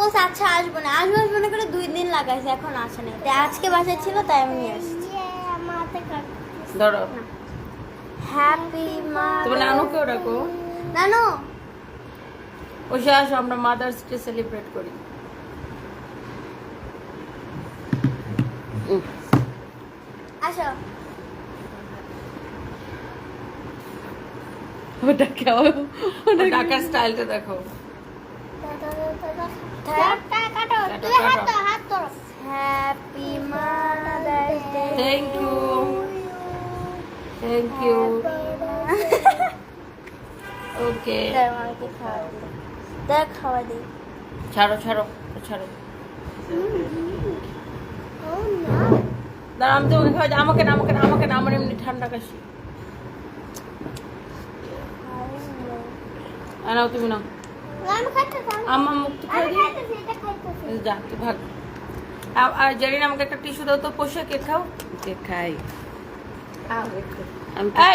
বলছে আচ্ছা আসব না আসব আসব না করে দুই দিন লাগাইছে এখন আসে নাই তাই আজকে বাসায় ছিল তাই আমি নিয়ে আসছি ধরো হ্যাপি মা তুমি নানুকেও ডাকো নানু বসে আসো আমরা মাদার্স ডে সেলিব্রেট করি আসো ওটা কেমন ওটা ডাকার স্টাইলটা দেখো happy mother's day thank you thank you okay দেখ খাওয়া দিই ছাড়ো ছাড়ো ছাড়ো। দাঁড়া আমি তোমাকে খাওয়া আমাকে না আমাকে না আমাকে না আমার এমনি ঠান্ডা কাশি। আর নাও তুমি নাও। আম্মা মুক্ত করে দিই যা তুই ভাগ। আর জারিন আমাকে একটা টিস্যু দাও তো পোষে কেক খাও? কেক খাই? একটা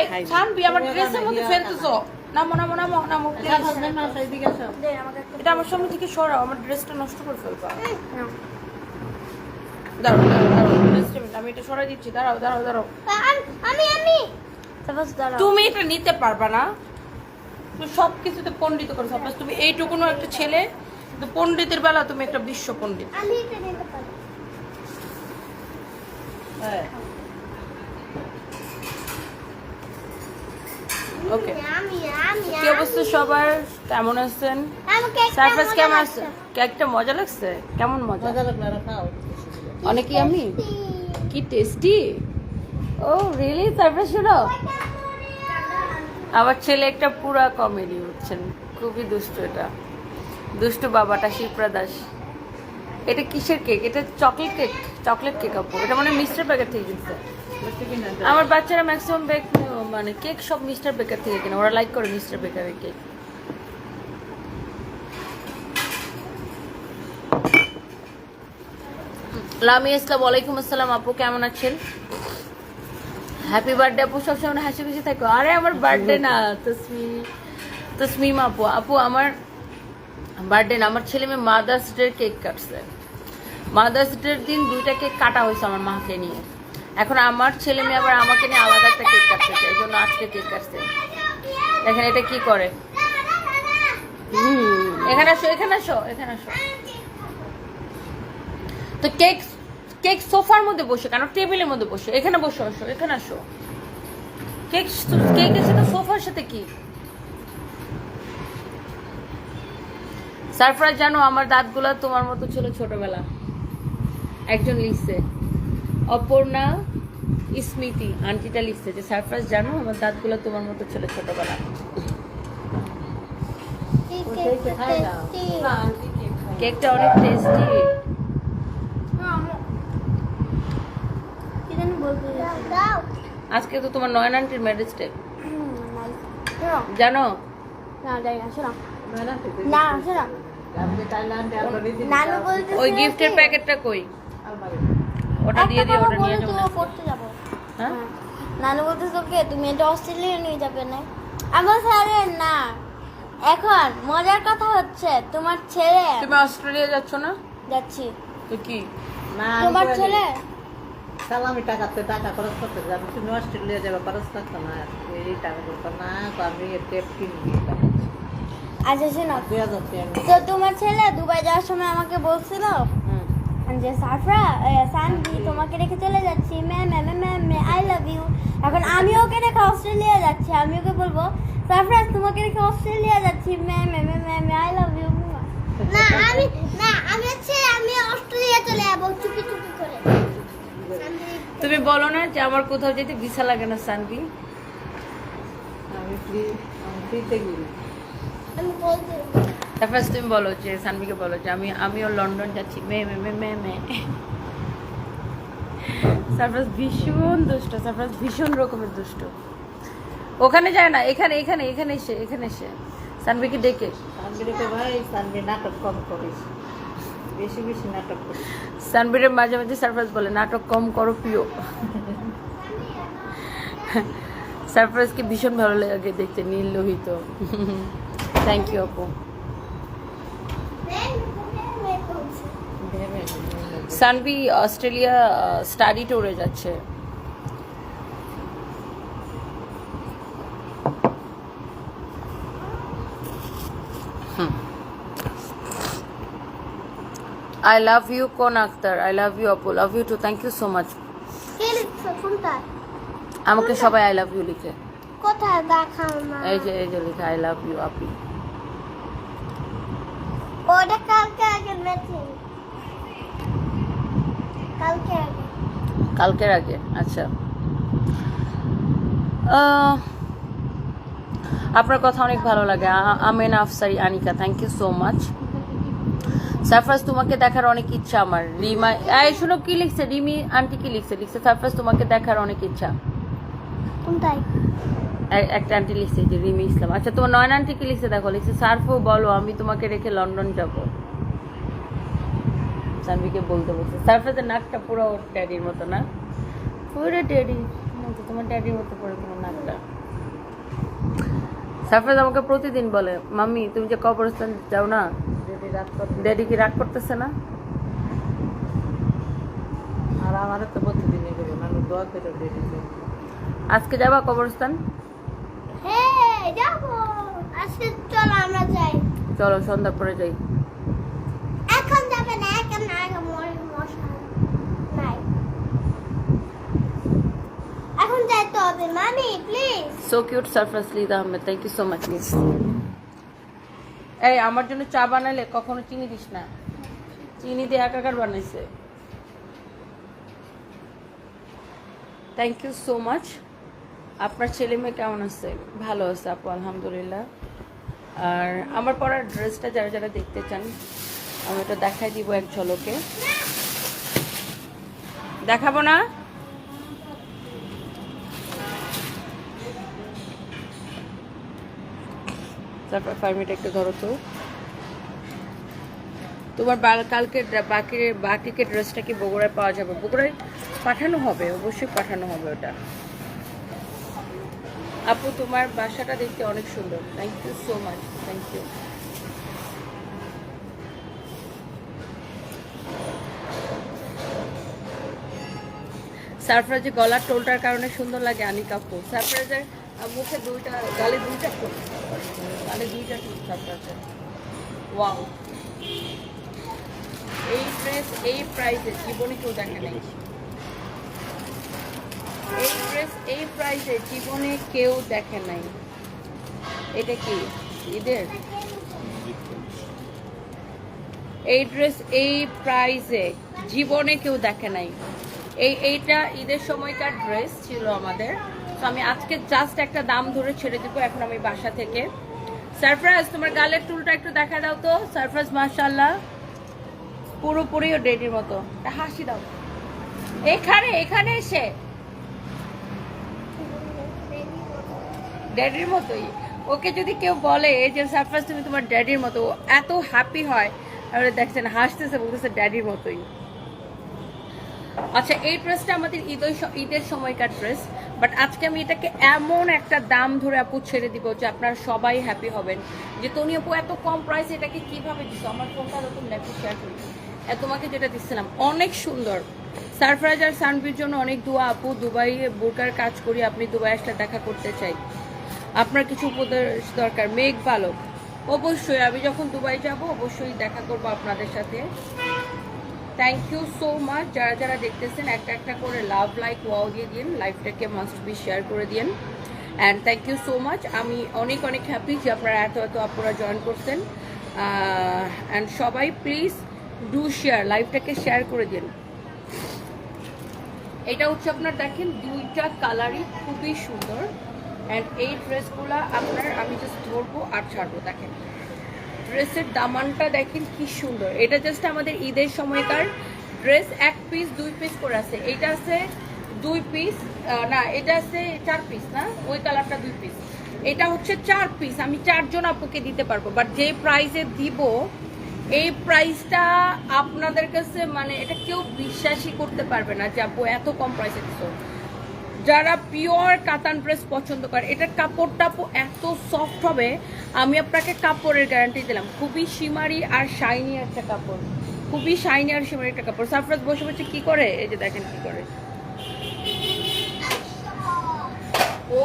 এটা আমার সামনে থেকে সরাও আমার ড্রেসটা নষ্ট করে ফেলবা। দাঁড়াও দাঁড়াও আমি এটা সরাই দিচ্ছি দাঁড়াও দাঁড়াও দাঁড়াও। আমি আমি সাপোজ তুমি এটা নিতে পারবা না? তুমি সব কিছুতে পণ্ডিত করো। সাপোজ তুমি এইটুকুনো একটা ছেলে তো পণ্ডিতের বেলা তুমি একটা বিশ্ব পণ্ডিত। আমি এটা নিতে পারি। ওকে কি অবস্থা সবার? কেমন আছেন? আমাকে সারপ্রাইজ কেমন আছে? কেকটা মজা লাগছে? কেমন মজা? অনেকই আমি? কি টেস্টি ও রিয়েলি সারপ্রাইজ শুনো আমার ছেলে একটা পুরা কমেডি হচ্ছেন খুবই দুষ্ট এটা। দুষ্টু বাবাটা, শিপ্রা দাস। এটা কিসের কেক এটা চকলেট কেক চকলেট কেক আপু। এটা মানে মিস্টার বেকার থেকে কিনছে। আমার বাচ্চারা ম্যাক্সিমাম বেক মানে কেক সব মিস্টার বেকার থেকে কেনে। ওরা লাইক করে মিস্টার বেকারের কেক লামিয়া ইসলাম, ওয়ালাইকুম আসসালাম আপু। কেমন আছেন? হ্যাপি বার্থডে আপু সবসময় হাসি খুশি থাকো। আরে, আমার বার্থডে না, তসমি তসমিম আপু আপু, আমার বার্থডে না। আমার ছেলে মেয়ে মাদার্স ডে কেক কাটছে। মাদার্স ডের দিন দুইটা কেক কাটা হয়েছে আমার মাকে নিয়ে। এখন আমার ছেলে মেয়ে আবার আমাকে নিয়ে আলাদা একটা কেক চাই এই জন্য আজকে কেক কাটছে। দেখেন এটা কি করে? এখানে আসো এখানে আসো এখানে আসো। তো কেক কেক সোফার মধ্যে বসে কেন? টেবিলের মধ্যে বসে। এখানে বসে আসো এখানে আসো। কেক কেকের সাথে সোফার সাথে কি? সারফরাজ জানো আমার দাঁতগুলো তোমার মতো ছিল ছোটবেলা। একজন লিখছে অপর্ণা স্মৃতি। আন্টিটা লিখছে যে সারপ্রাইজ জানো আমার দাঁতগুলো তোমার মতো ছিল ছোটবেলা। কেকটা অনেক টেস্টি কি জানি বলতে দাও আজকে তো তোমার নয়ন আন্টির ম্যারেজ ডে জানো? বলতে ওই গিফটের প্যাকেটটা কই? ওটা দিয়ে দিও ওটা নিয়ে যাব তুমি পড়তে যাব। হ্যাঁ? হ্যাঁ। নানু বলতেছে ওকে তুমি এটা অস্ট্রেলিয়া নিয়ে যাবে না? আমার স্যারে না। এখন মজার কথা হচ্ছে তোমার ছেলে তুমি অস্ট্রেলিয়া যাচ্ছ না? যাচ্ছি। তো কি? তোমার ছেলে সালামি টাকাতে টাকা খরচ করতে যাবে তুমি অস্ট্রেলিয়া যাবে খরচ করতো না। এই টাকা করতো না তো আমি টেপ কিনবি আচ্ছা শোনো। দুই হাজার টাকা তো তোমার ছেলে দুবাই যাওয়ার সময় আমাকে বলছিল যে সাফরা সানভি তোমাকে রেখে চলে যাচ্ছি। Ma'am ma'am ma'am I love you এখন আমি ওকে রেখে অস্ট্রেলিয়া যাচ্ছি আমি ওকে বলব সারপ্রাইজ তোমাকে রেখে অস্ট্রেলিয়া যাচ্ছি। Ma'am ma'am ma'am I love you না আমি না আমি হচ্ছে আমি অস্ট্রেলিয়া চলে যাব। চুপি। বলো না যে আমার কোথাও যেতে ভিসা লাগে না সানভি আমি ফ্রি আমি ফ্রিতে গেলি আমি তুমি বলো যে সানভিকে বলো যে, আমি, আমিও লন্ডন যাচ্ছি। মে মে মে মে মে। সারপ্রাইজ ভীষণ দুষ্ট, সারপ্রাইজ ভীষণ রকমের দুষ্ট। ওখানে যায় না, এখানে এখানে এখানে এসে এখানে এসে। সানভিকে ডেকে। সানবিরে ভাই, সানবি নাটক কম করিস। বেশি বেশি নাটক করি। সানভিরের মাঝে মাঝে সারপ্রাইজ বলে, নাটক কম করো প্রিয়। সারপ্রাইজকে ভীষণ ভালো লাগে দেখতে নীল লোহিত থ্যাংক ইউ আপু। সানবি, অস্ট্রেলিয়া স্টাডি ট্যুরে যাচ্ছে। আই লাভ ইউ কোন আক্তার আই লাভ ইউ আপু love you too thank you so much আমাকে সবাই আই লাভ ইউ লিখে। কোথায়? দেখাও না এই যে এই যে লিখে আই লাভ ইউ আপি। ওটা কালকে আগে মেটিং। কালকে আগে। কালকের আগে আচ্ছা। আপনার কথা অনেক ভালো লাগে। Amen Afsari Anika thank you so much Sarfaraz তোমাকে দেখার অনেক ইচ্ছা আমার। রিমা এই শোনো কি লিখছে? রিমি আন্টি কি লিখছে? লিখছে সারফরাজ তোমাকে দেখার অনেক ইচ্ছা। একটা আন্টি লিখছে যে রিমি ইসলাম। আচ্ছা তোমার নয়ন আন্টি কি লিখছে? দেখো লিখছে সার্ফও বলো আমি তোমাকে রেখে লন্ডন যাব। সানভিকে বলতে বলছে সারফরাজের নাকটা পুরো ড্যাডির মতো না? পুরো ড্যাডি তোমার ড্যাডির মতো পুরো তোমার নাকটা। সারফরাজ আমাকে প্রতিদিন বলে মাম্মি তুমি যে কবরস্থান যাও না ড্যাডি কি রাগ করতেছে না? আর আমারও তো প্রতিদিনই আমি দোয়া করে। দিতে আজকে যাবা কবরস্থান? হ্যাঁ যাব। আজকে চলো আমরা যাই। চলো সন্ধ্যার পরে যাই। এখন যাবে না এখন আগে মরে মশা নাই। এখন যাইতে হবে। মামি please so cute Sarfaraz Leyte Ahmed thank you so much miss এই, আমার জন্য চা বানালে কখনো চিনি দিস না। চিনি দিয়ে একাকার বানাইছে। থ্যাংক ইউ সো মাচ আপনার ছেলে মেয়ে কেমন আছে? ভালো আছে আপু, আলহামদুলিল্লাহ। আর আমার পরার ড্রেসটা যারা যারা দেখতে চান, আমি এটা দেখাই দিব এক ঝলকে। দেখাবো না? তারপর ফাইভ মিনিট একটু ধরো তো। তোমার কালকে বাকি বাকিকে ড্রেসটা কি বগুড়ায় পাওয়া যাবে? বগুড়ায় পাঠানো হবে, অবশ্যই পাঠানো হবে ওটা। আপু, তোমার বাসাটা দেখতে অনেক সুন্দর। Thank you so much thank you সারফরাজের গলার টোলটার কারণে সুন্দর লাগে আনিক আপু। সারফরাজের আহ, মুখে দুইটা গালে দুইটা গালে দুইটা টোল সারফরাজের ওয়াও এই ড্রেস এই প্রাইসে জীবনে কেউ দেখে নেই। এই ড্রেস এই প্রাইসে জীবনে কেউ দেখে নাই। এটা কি ঈদের? এই ড্রেস এই প্রাইসে জীবনে কেউ দেখে নাই। এই এইটা ঈদের সময়কার ড্রেস ছিল আমাদের। তো আমি আজকে জাস্ট একটা দাম ধরে ছেড়ে দেবো এখন আমি বাসা থেকে। সারপ্রাইজ তোমার গালের টুলটা একটু দেখা দাও তো। সারপ্রাইজ মাশাল্লাহ পুরোপুরি ও ডেডির মতো। হাসি দাও। এখানে এখানে এসে। ড্যাডির মতোই। ওকে যদি কেউ বলে যে সারপ্রাইজ তুমি তোমার ড্যাডির মতো। এত হ্যাপি হয়। আর দেখছেন, হাসতেছে, বলতেছে ড্যাডির মতোই। আচ্ছা এই ড্রেসটা আমাদের ঈদ ঈদের সময়কার ড্রেস বাট আজকে আমি এটাকে এমন একটা দাম ধরে আপু ছেড়ে দিব যে আপনারা সবাই হ্যাপি হবেন। যে তনি আপু, এত কম প্রাইস এটাকে কীভাবে দিছো? আমার ফোনটা নতুন শেয়ার করি। তোমাকে যেটা দিচ্ছিলাম অনেক সুন্দর। সারপ্রাইজ আর সানভির জন্য অনেক দোয়া আপু। দুবাই বোরকার কাজ করি, আপনি দুবাই আসলে দেখা করতে চাই। আপনার কিছু উপদেশ দরকার, মেঘ বালক অবশ্যই, আমি যখন দুবাই যাব, অবশ্যই দেখা করব আপনাদের সাথে। থ্যাংক ইউ সো মাচ যারা যারা দেখতেছেন, একটা একটা করে লাভ লাইক ওয়াও দিয়ে দিন। লাইফটাকে মাস্ট বি শেয়ার করে দিন। And thank you so much আমি অনেক অনেক হ্যাপি যে আপনারা এত এত আপনারা জয়েন করছেন। অ্যান্ড সবাই প্লিজ ডু শেয়ার লাইভটাকে শেয়ার করে দিন। এটা হচ্ছে আপনার, দেখেন, দুইটা কালারই খুবই সুন্দর। অ্যান্ড এই ড্রেসগুলো আপনার, আমি জাস্ট ধরবো আর ছাড়বো, দেখেন। ড্রেসের দামানটা দেখেন কি সুন্দর। এটা জাস্ট আমাদের ঈদের সময়কার ড্রেস, এক পিস দুই পিস করে আছে। এটা আছে দুই পিস না, এটা আছে চার পিস না? ওই কালারটা দুই পিস এটা হচ্ছে চার পিস আমি চারজন আপুকে দিতে পারব বাট যে প্রাইসে দিব, এই প্রাইসটা আপনাদের কাছে মানে এটা কেউ বিশ্বাসই করতে পারবে না যে আপু এত কম প্রাইসে দিছো। যারা পিওর কাতান প্রেস পছন্দ করে, এটার কাপড়টা এত সফট হবে, আমি আপনাকে কাপড়ের গ্যারান্টি দিলাম। খুবই সীমারি আর শাইনি একটা কাপড়। খুবই শাইনি আর শিমারি একটা কাপড়। সারফরাজ বসে বসে কি করে? এই যে দেখেন কি করে। ও,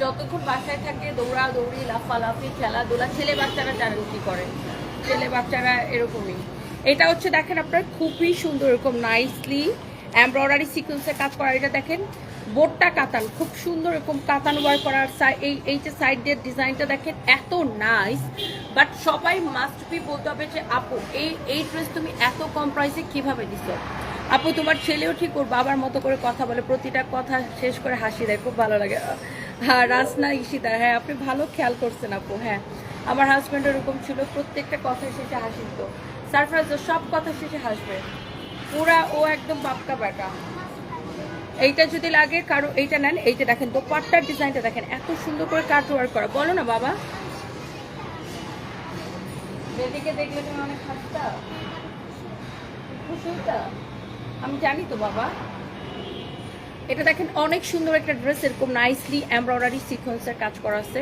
যতক্ষণ বাসায় থাকে দৌড়া দৌড়ি লাফালাফি, খেলাধুলা, ছেলে বাচ্চারা জানেন কি করে। ছেলে বাচ্চারা এরকমই। এটা হচ্ছে দেখেন আপনার খুবই সুন্দর, এরকম নাইসলি এমব্রয়ডারি সিকোয়েন্সের কাজ করা। এটা দেখেন বোর্ডটা কাতান, খুব সুন্দর এরকম কাতান ওয়ার করার এই এই যে সাইড দিয়ে ডিজাইনটা দেখেন, এত নাইস বাট সবাই মাস্ট বি বলতে হবে যে, আপু, এই এই ড্রেস তুমি এত কম প্রাইসে কীভাবে দিছো? আপু, তোমার ছেলেও ঠিক ওর বাবার মতো করে কথা বলে, প্রতিটা কথা শেষ করে হাসি দেয়, খুব ভালো লাগে। হ্যাঁ রাসনা ঈশিতা হ্যাঁ আপনি ভালো খেয়াল করছেন আপু হ্যাঁ। আমার হাজব্যান্ড এরকম ছিল, প্রত্যেকটা কথা শেষে হাসি দিত। সারপ্রাইজ সব কথা শেষে হাসবে। পুরা ও একদম বাপকা বেটা এইটা যদি লাগে কারও এইটা নেন এইটা দেখেন দোপাট্টার ডিজাইনটা দেখেন এত সুন্দর করে কাট ওয়ার্ক করা। বলো না বাবা। যেদিকে দেখলে তুমি অনেক হাসতা। খুশি আমি জানি তো বাবা। এটা দেখেন অনেক সুন্দর একটা ড্রেস এরকম নাইসলি এমব্রয়ডারি সিকোয়েন্সের কাজ করা আছে।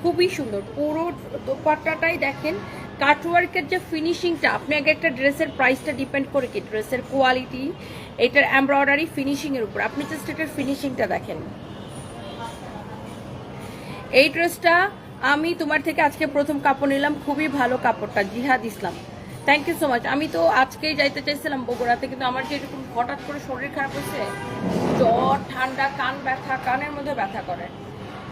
খুবই সুন্দর। পুরো দোপাট্টাটাই দেখেন কাটওয়ার্কের যে ফিনিশিংটা আপনি আগে একটা ড্রেসের প্রাইসটা ডিপেন্ড করে কি ড্রেসের কোয়ালিটি এটার এমব্রয়ডারি ফিনিশিংয়ের উপর। আপনি জাস্ট এটার ফিনিশিংটা দেখেন। এই ড্রেসটা আমি তোমার থেকে আজকে প্রথম কাপড় নিলাম। খুবই ভালো কাপড়টা, Jihad Islam. Thank you so much আমি তো আজকেই যাইতে চাইছিলাম বগুড়াতে, কিন্তু আমার যে এরকম হঠাৎ করে শরীর খারাপ হয়েছে জ্বর, ঠান্ডা, কান ব্যথা, কানের মধ্যে ব্যথা করে।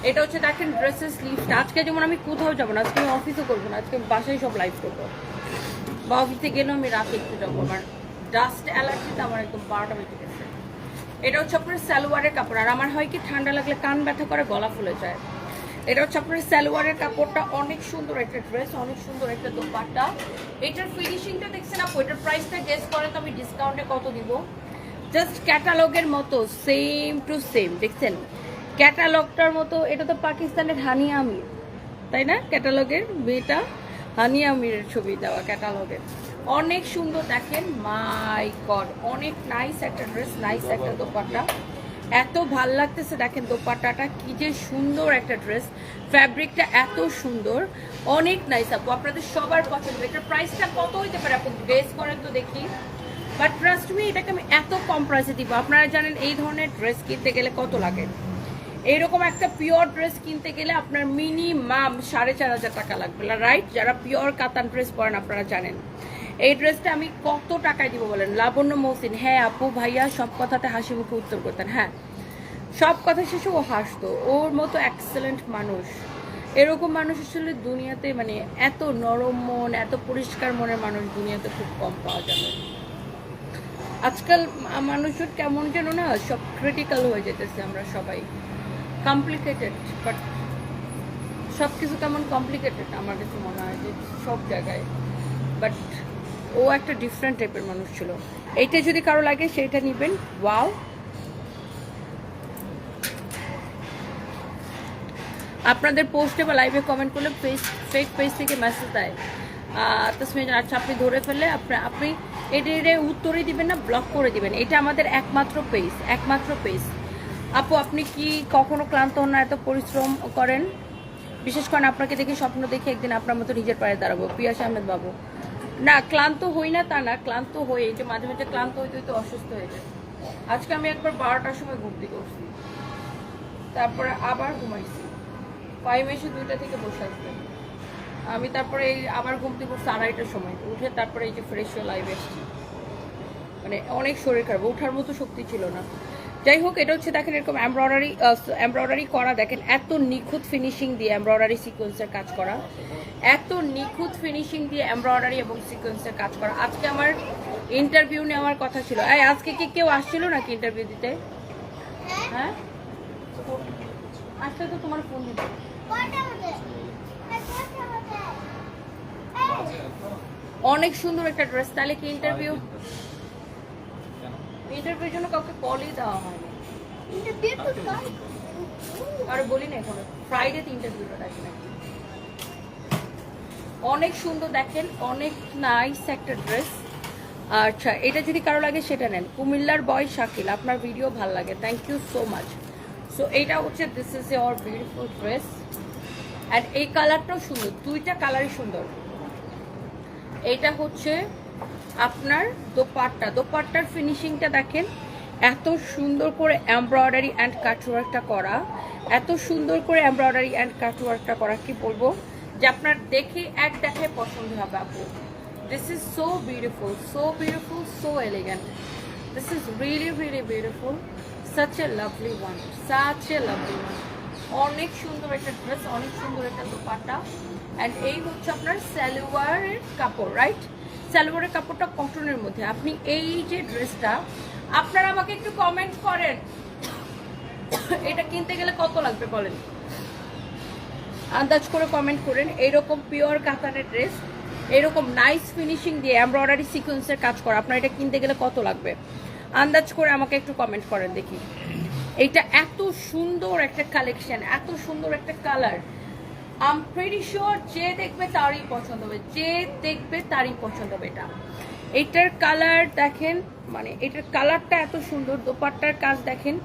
এটা হচ্ছে দেখেন ড্রেসের স্লিভটা আজকে যেমন আমি কোথাও যাব না, আজকে আমি অফিসও করব না, আজকে বাসায় সব লাইভ করব। বা অফিসে গেলেও আমি রাতে একটু যাব আমার। ডাস্ট অ্যালার্জিতে আমার একদম বারোটা বেজে গেছে। এটা হচ্ছে আপনার সালোয়ারের কাপড়। আর আমার হয় কি, ঠান্ডা লাগলে কান ব্যথা করে, গলা ফুলে যায়। এটা হচ্ছে আপনার সালোয়ারের কাপড়টা, অনেক সুন্দর একটা ড্রেস অনেক সুন্দর একটা দোপাট্টা। এটার ফিনিশিংটা দেখছেন আপু, এটার প্রাইসটা গেস করে তো আমি ডিসকাউন্টে কত দিব? জাস্ট ক্যাটালগের মতো সেম টু সেম দেখছেন? ক্যাটালগটার মতো, এটা তো পাকিস্তানের হানি আমির, তাই না? ক্যাটালগের মেয়েটা হানি আমিরের ছবি দেওয়া ক্যাটালগের অনেক সুন্দর দেখেন, মাই গড, অনেক নাইস একটা ড্রেস নাইস একটা দোপাট্টা। এত ভালো লাগতেছে দেখেন দোপাট্টাটা, কি যে সুন্দর একটা ড্রেস ফ্যাব্রিকটা এত সুন্দর, অনেক নাইস আপু, আপনাদের সবার পছন্দ। এটার প্রাইসটা কত হইতে পারে আপু? গেস করেন তো দেখি। বাট ট্রাস্ট মি এটাকে আমি এত কম প্রাইসে দিব। আপনারা জানেন এই ধরনের ড্রেস কিনতে গেলে কত লাগে? এইরকম একটা পিওর ড্রেস কিনতে গেলে আপনার মিনিমাম সাড়ে চার হাজার টাকা লাগবে। রাইট যারা পিওর কাতান ড্রেস পরেন আপনারা জানেন। এই ড্রেসটা আমি কত টাকায় দিব বলেন? লাবণ্য মৌসিন হ্যাঁ আপু, ভাইয়া সব কথাতে হাসি মুখে উত্তর করতেন। হ্যাঁ সব কথা শেষে ও হাসতো। ওর মতো এক্সেলেন্ট মানুষ। এরকম মানুষ আসলে দুনিয়াতে মানে এত নরম মন, এত পরিষ্কার মনের মানুষ দুনিয়াতে খুব কম পাওয়া যাবে। আজকাল মানুষজন কেমন যেন না, সব ক্রিটিক্যাল হয়ে যেতেছে আমরা সবাই। কমপ্লিকেটেড বাট সব কিছু কেমন কমপ্লিকেটেড আমার কাছে মনে হয় যে সব জায়গায়। বাট ও একটা ডিফারেন্ট টাইপের মানুষ ছিল। এইটা যদি কারও লাগে, সেইটা নিবেন। ওয়াও আপনাদের পোস্টে বা লাইভে কমেন্ট করলে পেজ ফেক পেজ থেকে মেসেজ দেয়। তসমিন আচ্ছা আপনি ধরে ফেললে আপনি আপনি এটা এটা উত্তরই দিবেন না ব্লক করে দিবেন। এটা আমাদের একমাত্র পেজ একমাত্র পেজ আপু, আপনি কি কখনো ক্লান্ত হন না, এত পরিশ্রম করেন? বিশেষ করে আপনাকে দেখে স্বপ্ন দেখে একদিন আপনার মতো নিজের পায়ে দাঁড়াবো। পিয়াস আহমেদ বাবু। না, ক্লান্ত হই না তা না, ক্লান্ত হই, এই যে মাঝে মাঝে ক্লান্ত হইতে হইতে অসুস্থ হয়ে যায় আজকে আমি একবার বারোটার সময় ঘুরতে করছি তারপরে আবার ঘুমাইছি। ফাইভ এসে দুইটা থেকে বসে আসতে আমি তারপরে এই আবার ঘুম থেকে উঠছি আড়াইটার সময়। উঠে তারপরে এই যে ফ্রেশ হয়ে লাইভ এসছি। মানে অনেক শরীর খারাপ, ওঠার মতো শক্তি ছিল না। যাই হোক এটা হচ্ছে দেখেন এরকম এমব্রয়ডারি এমব্রয়ডারি করা। দেখেন, এত নিখুঁত ফিনিশিং দিয়ে এমব্রয়ডারি সিকোয়েন্সের কাজ করা। এত নিখুঁত ফিনিশিং দিয়ে এমব্রয়ডারি এবং সিকোয়েন্সের কাজ করা। আজকে আমার ইন্টারভিউ নেওয়ার কথা ছিল। এই, আজকে কি কেউ আসছিল নাকি ইন্টারভিউ দিতে? হ্যাঁ? আসলে তো তোমার ফোন দিতে। অনেক সুন্দর একটা ড্রেস তাহলে কি ইন্টারভিউ ইন্টারভিউর জন্য কাউকে কলই দেওয়া হয়নি। আর বলি না এখন ফ্রাইডেতে ইন্টারভিউটা দেখি নাকি অনেক সুন্দর দেখেন অনেক নাইস একটা ড্রেস আচ্ছা এটা যদি কারও লাগে সেটা নেন। কুমিল্লার বয় শাকিল আপনার ভিডিও ভালো লাগে। Thank you so much so এইটা হচ্ছে this is your beautiful dress and এই কালারটাও সুন্দর দুইটা কালারই সুন্দর। এইটা হচ্ছে আপনার দোপাট্টা, দোপাট্টার ফিনিশিংটা দেখেন, এত সুন্দর করে এমব্রয়ডারি অ্যান্ড কাটওয়ার্কটা করা, এত সুন্দর করে এমব্রয়ডারি অ্যান্ড কাটওয়ার্কটা করা, কি বলব? যে আপনার দেখে এক দেখায় পছন্দ হবে আপু। This is so beautiful so beautiful so elegant this is really really beautiful such a lovely one such a lovely one অনেক সুন্দর একটা ড্রেস অনেক সুন্দর একটা দোপাট্টা। অ্যান্ড এই হচ্ছে আপনার সালোয়ারের কাপড় রাইট সালোয়ারের কাপড়টা কটনের মধ্যে। আপনি এই যে ড্রেসটা আপনারা আমাকে একটু কমেন্ট করেন। এটা কিনতে গেলে কত লাগবে বলেন? আন্দাজ করে কমেন্ট করেন। এইরকম পিওর কাতানের ড্রেস এরকম নাইস ফিনিশিং দিয়ে এমব্রয়ডারি সিকোয়েন্সের কাজ করা। আপনার এটা কিনতে গেলে কত লাগবে? আন্দাজ করে আমাকে একটু কমেন্ট করেন দেখি। এইটা এত সুন্দর একটা কালেকশন এত সুন্দর একটা কালার আম প্রেটি শিওর যে দেখবে তারই পছন্দ হবে, যে দেখবে তারই পছন্দ হবে এটা। এটার কালার দেখেন মানে এটার কালারটা এত সুন্দর, দোপাট্টার কাজ দেখেন,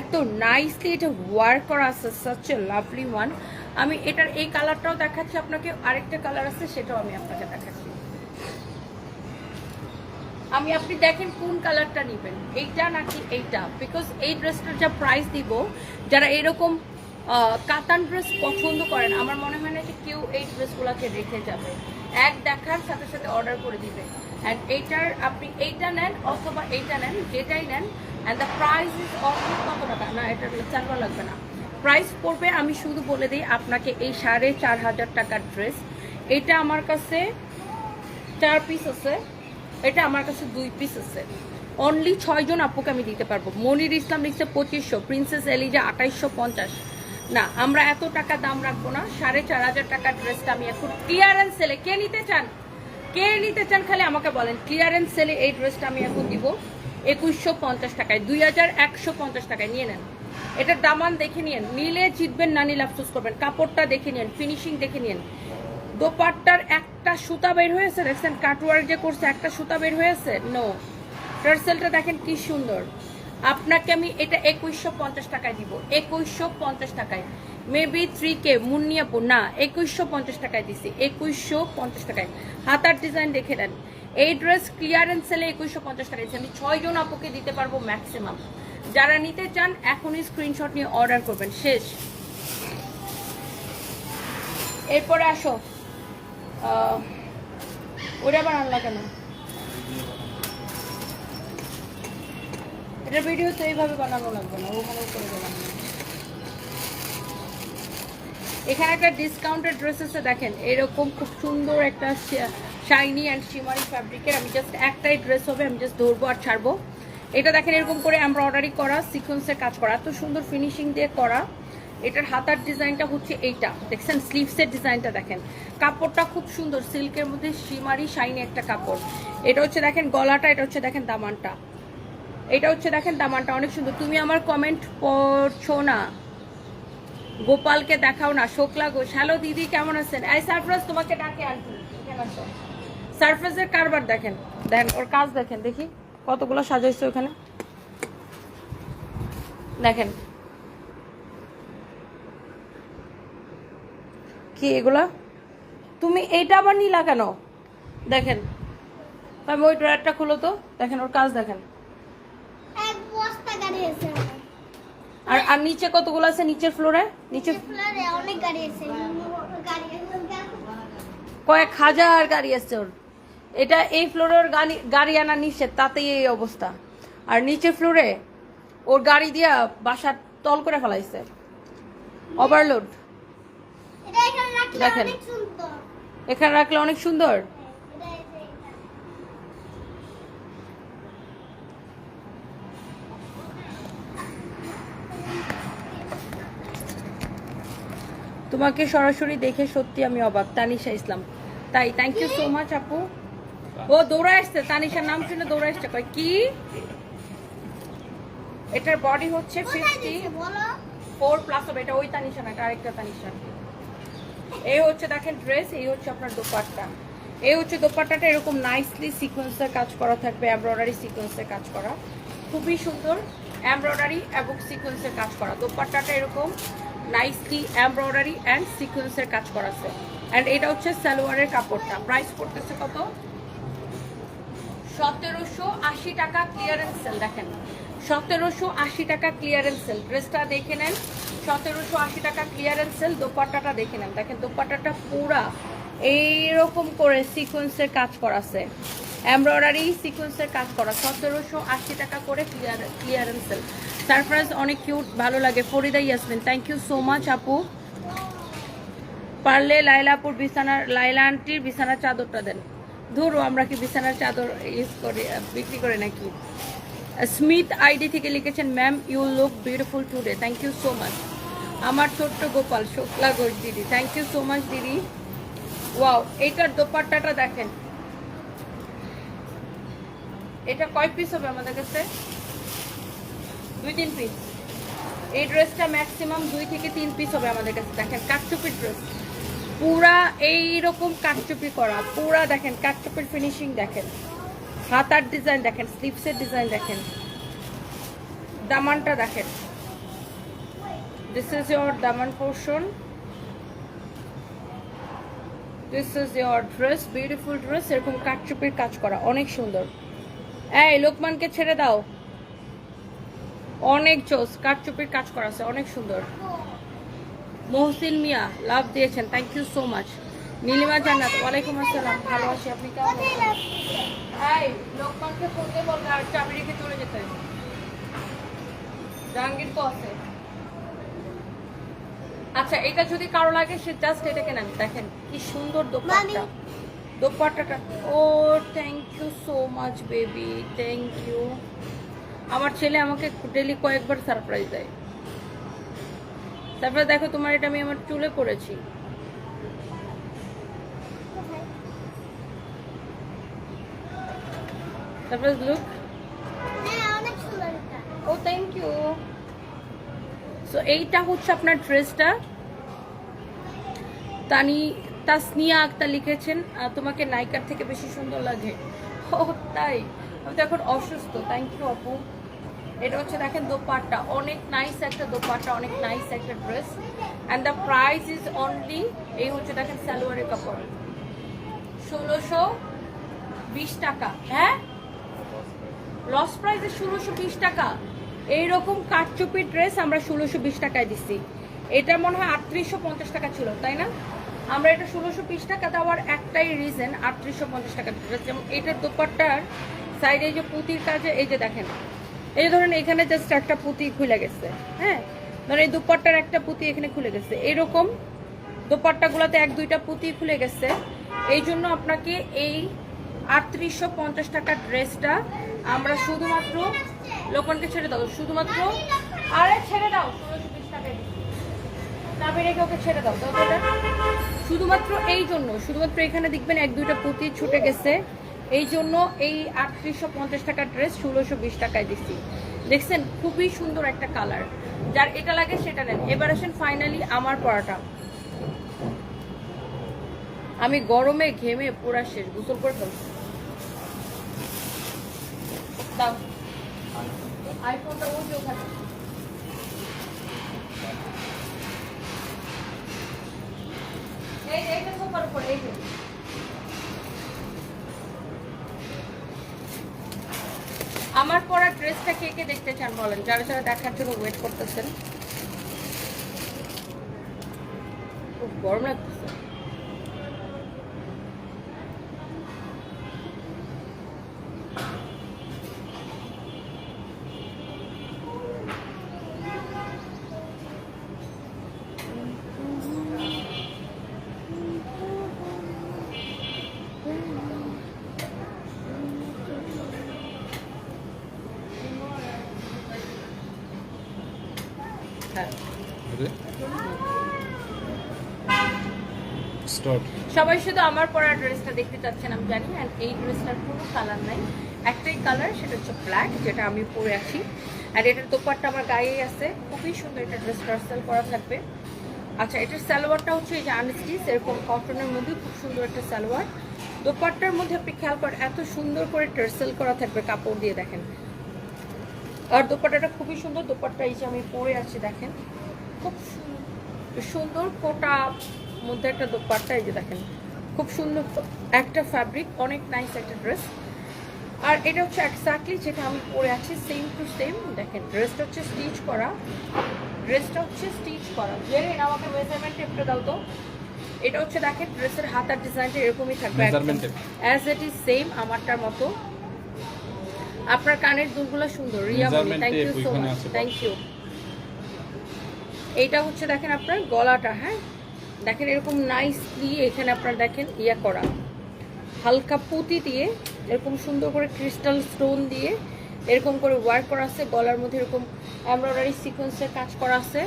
এত নাইসলি এটা ওয়ার করা আছে সাচ এ লাভলি ওয়ান আমি এটার, এই কালারটাও দেখাচ্ছি আপনাকে, আরেকটা কালার আছে, সেটাও আমি আপনাকে দেখাচ্ছি। আমি, আপনি দেখেন কোন কালারটা নেবেন, এইটা নাকি এইটা? বিকজ এই ড্রেসটার যা প্রাইস দিব, যারা এরকম কাতান ড্রেস পছন্দ করেন, আমার মনে হয় না যে কেউ এই ড্রেসগুলোকে রেখে যাবে। এক দেখার সাথে সাথে অর্ডার করে দিবে। অ্যান্ড এইটার আপনি এইটা নেন অথবা এইটা নেন, যেটাই নেন and the price is only কত টাকা? না, এটা চালবা লাগবে না। প্রাইস পড়বে, আমি শুধু বলে দিই আপনাকে এই সাড়ে চার হাজার টাকার ড্রেস এটা আমার কাছে চার পিস আছে, এটা আমার কাছে দুই পিস আছে। অনলি ছয়জন আপুকে আমি দিতে পারব। মনির ইসলাম লিখছে পঁচিশশো প্রিন্সেস এলিজা আঠাইশশো পঞ্চাশ। না, আমরা এত টাকা দাম রাখব না। সাড়ে চার হাজার টাকার ড্রেসটা আমি এখন ক্লিয়ারেন্স সেলে কে নিতে চান? কে নিতে চান খালি আমাকে বলেন। ক্লিয়ারেন্স সেলে এই ড্রেসটা আমি এখন দিব একুশশো পঞ্চাশ টাকায়, দুই হাজার একশো পঞ্চাশ টাকায়। নিয়ে নেন। এটার দামান দেখে নিন নিলে জিতবেন না নিলে আফসোস করবেন। কাপড়টা দেখে নিন ফিনিশিং দেখে নিন দোপাট্টার একটা সুতা বের হয়েছে, দেখছেন? কাটওয়ার্ক যে করছে, একটা সুতা বের হয়েছে? নো টার্সেলটা দেখেন কি সুন্দর। আপনাকে আমি এটা একুশশো পঞ্চাশ টাকায় দিব। একুশশো পঞ্চাশ টাকায়। Maybe three K Munniyapur. না, একুশশো পঞ্চাশ টাকায় দিছি। একুশশো পঞ্চাশ টাকায়। হাতার ডিজাইন দেখে নেন। এই ড্রেস ক্লিয়ারেন্স সেলে একুশশো পঞ্চাশ টাকা দিচ্ছি আমি ছয়জন আপুকে দিতে পারব ম্যাক্সিমাম যারা নিতে চান, এখনই স্ক্রিনশট নিয়ে অর্ডার করবেন। শেষ। এরপরে আসো। ওটা আবার আনলা কেন? এটা ভিডিও তো এইভাবে বানানো লাগবে না ওখানে করে বানানো এখানে একটা ডিসকাউন্টেড ড্রেস আছে, দেখেন, এরকম খুব সুন্দর একটা শাইনি অ্যান্ড শিমারি ফ্যাব্রিকের আমি জাস্ট একটাই ড্রেস হবে, আমি জাস্ট ধরবো আর ছাড়বো। এটা দেখেন, এরকম করে এমব্রয়ডারি করা সিকোয়েন্সের কাজ করা, এত সুন্দর ফিনিশিং দিয়ে করা। এটার হাতার ডিজাইনটা হচ্ছে এইটা, দেখছেন স্লিভসের ডিজাইনটা দেখেন। কাপড়টা খুব সুন্দর সিল্কের মধ্যে শিমারি শাইনি একটা কাপড়। এটা হচ্ছে, দেখেন, গলাটা, এটা হচ্ছে, দেখেন, দামানটা। এটা হচ্ছে দেখেন দামানটা, অনেক সুন্দর। তুমি আমার কমেন্ট পড়ছো না। গোপালকে দেখাও না, শোকলা ঘোষ হ্যালো দিদি, কেমন আছেন? এই সারপ্রাইজ তোমাকে ডাকে আনটি সারপ্রাইজের কারবার দেখেন। দেখেন ওর কাজ দেখেন, দেখি কতগুলো সাজাইছে ওখানে। দেখেন। কি এগুলা? তুমি এইটা আবার নিলা কেন? দেখেন। ওই ড্রয়ারটা খুলো তো। দেখেন, ওর কাজ দেখেন। বস্তা গাড়ি আছে আর আর নিচে কতগুলো আছে নিচের ফ্লোরে? নিচে ফ্লোরে অনেক গাড়ি আছে। গাড়ি কয়েক হাজার গাড়ি আছে ওর। এটা এই ফ্লোরের গাড়ি গাড়ি আনা নিষেধ তাতেই এই অবস্থা। আর নিচের ফ্লোরে ওর গাড়ি দিয়া বাসার তল করে ফেলাইছে। ওভারলোড এটা এখানে রাখলে দেখেন। অনেক সুন্দর। এখানে রাখলে অনেক সুন্দর এটা এই যে এটা। তোমাকে সরাসরি দেখে সত্যি আমি অবাক তানিশা ইসলাম। তাই থ্যাংক ইউ সো মাচ আপু। ও দৌড়া আসছে তানিশার নাম শুনে দৌড়ে আসছে। কয় কি? এটার বডি হচ্ছে ফিফটি ফোর প্লাস হবে। এটা ওই তানিশা না এটা আরেকটা তানিশা। এই হচ্ছে দেখেন ড্রেস এই হচ্ছে আপনার দোপাট্টা। এই হচ্ছে দোপাট্টাটা এরকম নাইসলি সিকোয়েন্সের কাজ করা থাকবে এমব্রয়ডারি সিকোয়েন্সের কাজ করা। খুবই সুন্দর এমব্রয়ডারি এবং সিকোয়েন্সের কাজ করা। দোপাট্টাটা এরকম নাইসলি এমব্রয়ডারি অ্যান্ড সিকোয়েন্সের কাজ করা আছে। অ্যান্ড এটা হচ্ছে সালোয়ারের কাপড়টা। প্রাইস পড়তেছে কত? সতেরোশো আশি টাকা ক্লিয়ারেন্স সেল দেখেন। সতেরোশো আশি টাকা ক্লিয়ারেন্স সেল ড্রেসটা দেখে নেন। সতেরোশো আশি টাকা ক্লিয়ারেন্স সেল দোপাট্টাটা দেখে নেন। দেখেন, দোপাট্টাটা পুরা এইরকম করে সিকোয়েন্সের কাজ করা আছে। এমব্রয়ডারি সিকোয়েন্সের কাজ করা, সতেরোশো আশি টাকা করে ক্লিয়ার ক্লিয়ারেন্স সেল সারপ্রাইজ অনেক কিউট ভালো লাগে। Farida Yasmin thank you so much আপু। পারলে লাইলাপুর বিছানার, লাইলা আন্টির বিছানার চাদরটা দেন। ধরো আমরা কি বিছানার চাদর ইউজ করি বিক্রি করে নাকি? স্মিথ আইডি থেকে লিখেছেন ma'am you look beautiful today thank you so much আমার ছোট্ট গোপাল, শুক্লা ঘোষ দিদি থ্যাংক ইউ সো মাচ দিদি. ওয়াও এইটার দোপাট্টাটা দেখেন। এটা কয় পিস হবে আমাদের কাছে? দুই, তিন পিস এই ড্রেসটা ম্যাক্সিমাম দুই থেকে তিন পিস হবে আমাদের কাছে। দেখেন কাটচুপির ড্রেস পুরা এইরকম কাটচুপি করা। পুরা দেখেন কাটচুপির ফিনিশিং দেখেন। হাতার ডিজাইন দেখেন স্লিপসের ডিজাইন দেখেন। দামানটা দেখেন। This is your Daman portion this is your dress beautiful dress এরকম কাটচুপির কাজ করা। অনেক সুন্দর। এই, লোকমানকে ছেড়ে দাও। অনেক জোস কাঠচুপির কাজ করা আছে, অনেক সুন্দর। মহসিন মিয়া, লাভ দিয়েছেন thank you so much Nilima Jannat, ওয়ালাইকুম আসসালাম, ভালো আছি, আপনি কেমন এই, লোকমানকে আর চলে যেতে। জাহাঙ্গীর তো আছে। আচ্ছা এটা যদি কারও লাগে, সে জাস্ট এটাকে নেন, দেখেন কি সুন্দর দোপাট্টা দোপাট্টাটা ও thank you so much baby thank you আমার ছেলে আমাকে ডেলি কয়েকবার সারপ্রাইজ দেয়। তারপরে দেখো তোমার এটা আমি আমার চুলে করেছি। তারপরে লুক ও থ্যাংক ইউ সো এইটা হচ্ছে আপনার ড্রেসটা তানি তাসনিয়া আক্তার লিখেছেন তোমাকে নাইকার থেকে বেশি সুন্দর লাগে। ও, তাই? আমি তো এখন অসুস্থ থ্যাংক ইউ আপু। এটা হচ্ছে দেখেন দোপাট্টা, অনেক নাইস একটা দোপাট্টা, অনেক নাইস একটা dress and the price is only এই হচ্ছে দেখেন সালোয়ারের কাপড়। ষোলোশো বিশ টাকা হ্যাঁ? লস প্রাইসে ষোলোশো বিশ টাকা। এইরকম কাঠচুপির ড্রেস আমরা ষোলোশো বিশ টাকায় দিচ্ছি এটা মনে হয় আটত্রিশশো পঞ্চাশ টাকা ছিল, তাই না? আমরা এটা ষোলোশো বিশ টাকা দেওয়ার একটাই রিজন আটত্রিশশো পঞ্চাশ টাকা ড্রেস যেমন এটার দোপাট্টার সাইডে যে পুঁতির কাজে, এই যে দেখেন, এই যে ধরেন এখানে জাস্ট একটা পুঁতি খুলে গেছে হ্যাঁ? ধরেন এই দুপাট্টার একটা পুঁতি এখানে খুলে গেছে। এরকম দোপাট্টাগুলোতে এক দুইটা পুঁতি খুলে গেছে। এই জন্য আপনাকে এই আটত্রিশশো পঞ্চাশ টাকার ড্রেসটা আমরা শুধুমাত্র লোকনকে ছেড়ে দাও, শুধুমাত্র, আরে ছেড়ে দাও ষোলোশো বিশ টাকায় দিচ্ছি। চাবি রেখে ওকে ছেড়ে দাও? তো। শুধুমাত্র এই জন্য, শুধুমাত্র এখানে দেখবেন এক দুইটা পুঁতি ছুটে গেছে। এই জন্য এই আটত্রিশশো পঞ্চাশ টাকার ড্রেস ষোলোশো বিশ টাকায় দিচ্ছি দেখছেন, খুবই সুন্দর একটা কালার। যার এটা লাগে, সেটা নেন। এবার আসেন ফাইনালি আমার পড়াটা আমি গরমে ঘেমে পুরা শেষ, গোসল করে ফেলছি। দাও। আইফোনটা ওই যে ওখানে। এই, এইটা সোফার উপরে এই আমার পরা ড্রেসটা কে কে দেখতে চান বলেন? যারা যারা দেখার জন্য ওয়েট করতেছেন। খুব গরম লাগতেছে। সবাই শুধু আমার পরা ড্রেসটা দেখতে চাচ্ছেন, আমি জানি অ্যান্ড এই ড্রেসটার কোনো কালার নাই। একটাই কালার, সেটা হচ্ছে ব্ল্যাক যেটা আমি পরে আছি। আর এটার দোপারটা আমার গায়েই আছে। খুবই সুন্দর এটা ড্রেস টার্সেল করা থাকবে। আচ্ছা এটার সালোয়ারটা হচ্ছে এই যে আনস্টিচ এরকম কটনের মধ্যে খুব সুন্দর একটা সালোয়ার। দোপাট্টার মধ্যে আপনি খেয়াল করেন, এত সুন্দর করে টার্সেল করা থাকবে কাপড় দিয়ে, দেখেন। আর দোপাট্টাটা খুবই সুন্দর, দোপাট্টা এই যে আমি পরে আছি, দেখেন। খুব সুন্দর সুন্দর কোটা মধ্যে একটা দোপাট্টা এই যে দেখেন খুব সুন্দর একটা ফ্যাব্রিক অনেক নাইস একটা ড্রেস আর এটা হচ্ছে এক্স্যাক্টলি যেটা আমি পরে আছি সেম টু সেম দেখেন ড্রেসটা হচ্ছে স্টিচ করা ড্রেসটা হচ্ছে স্টিচ করা। জেরিন আমাকে মেজারমেন্ট টেপটা দাও তো। এটা হচ্ছে দেখেন ড্রেসের হাতার ডিজাইনটা এরকমই থাকবে অ্যাজ ইট ইজ সেম আমারটার মতো। আপনার কানের দুলগুলো সুন্দর। Riya Measurement thank you so much. Thank you এইটা হচ্ছে দেখেন আপনার গলাটা হ্যাঁ? দেখেন এরকম নাইসলি এখানে আপনার দেখেন ইয়া করা। হালকা পুঁতি দিয়ে, এরকম সুন্দর করে ক্রিস্টাল স্টোন দিয়ে এরকম করে ওয়ার্ক করা আছে, গলার মধ্যে এরকম এমব্রয়ডারি সিকোয়েন্সের কাজ করা আছে।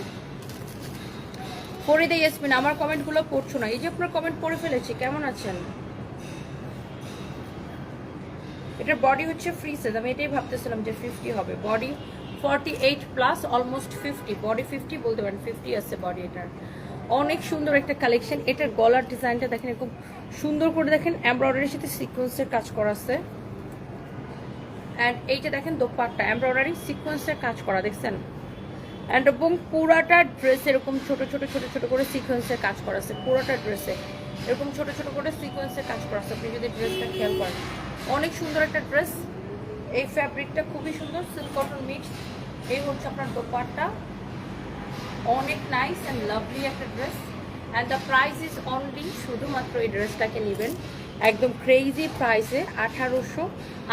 দিয়ে ইয়াসমিন আমার কমেন্টগুলো পড়ছো না। এই যে আপনার কমেন্ট পড়ে ফেলেছি, কেমন আছেন? এটার বডি হচ্ছে ফ্রি সাইজ আমি এটাই ভাবতেছিলাম যে ফিফটি হবে। Body forty eight plus almost fifty body fifty বলতে পারেন ফিফটি আছে বডি এটার। অনেক সুন্দর একটা কালেকশন এটার গলার ডিজাইনটা দেখেন এরকম সুন্দর করে দেখেন। এমব্রয়ডারির সাথে সিকোয়েন্সের কাজ করা আছে। অ্যান্ড এইটা দেখেন দোপাট্টা এমব্রয়ডারি সিকোয়েন্সের কাজ করা, দেখছেন? অ্যান্ড এবং পুরাটা ড্রেস এরকম ছোট ছোট ছোট ছোট করে সিকোয়েন্সের কাজ করা আছে, পুরোটা ড্রেসে এরকম ছোট ছোট করে সিকোয়েন্সের কাজ করা আছে, আপনি যদি ড্রেসটা খেয়াল করেন। অনেক সুন্দর একটা ড্রেস এই ফ্যাব্রিকটা খুবই সুন্দর সিল্ক কটন মিক্স এই হচ্ছে আপনার দোপাট্টা। অনেক নাইস অ্যান্ড লাভলি একটা dress and the price is only শুধুমাত্র এই ড্রেসটাকে নেবেন একদম ক্রেজি প্রাইসে আঠারোশো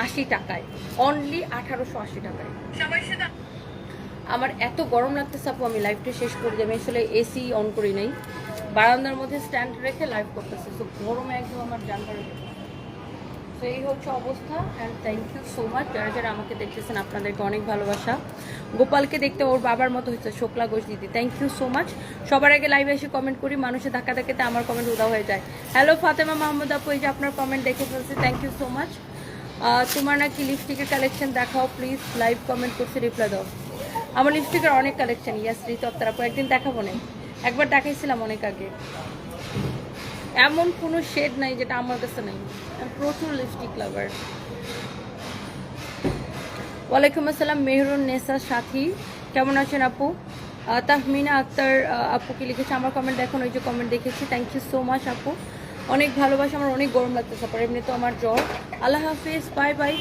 আশি টাকায়। অনলি আঠারোশো আশি টাকায়। আমার এত গরম লাগতেছে আপু আমি লাইভটা শেষ করে দেবো আসলে এসি অন করি নাই। বারান্দার মধ্যে স্ট্যান্ড রেখে লাইভ করতেছে। তো গরমে একদম আমার জানটা তো এই হচ্ছে অবস্থা and thank you so much যারা যারা আমাকে দেখতেছেন, আপনাদেরকে অনেক ভালোবাসা। গোপালকে দেখতে ওর বাবার মতো হয়েছে, শোকলা ঘোষ দিদি। থ্যাংক ইউ সো মাচ সবার আগে লাইভে এসে কমেন্ট করি, মানুষের ধাক্কা ধাক্কাতে আমার কমেন্ট উদা হয়ে যায়। হ্যালো ফাতেমা মাহমুদ আপু, এই যে আপনার কমেন্ট দেখে ফেলছি থ্যাংক ইউ সো মাচ তোমার নাকি লিপস্টিকের কালেকশন দেখাও প্লিজ লাইভ কমেন্ট করছে রিপ্লাই দাও। আমার লিপস্টিকের অনেক কালেকশন ইয়াস ঋতু আপু, একদিন দেখাবো না। একবার দেখাইছিলাম অনেক আগে। এমন কোনো শেড নাই যেটা আমার কাছে নেই। প্রচুর লিপস্টিক লাভার ওয়ালাইকুম আসসালাম মেহরুন নেসা সাথী। কেমন আছেন আপু? তাহমিনা আক্তার আহ, আপু কি লিখেছে? আমার কমেন্ট দেখুন ওই যে কমেন্ট দেখেছি। থ্যাংক ইউ সো মাচ আপু। অনেক ভালোবাসা আমার অনেক গরম লাগতেছে পর এমনি তো আমার জ্বর। আল্লাহ হাফিজ বাই বাই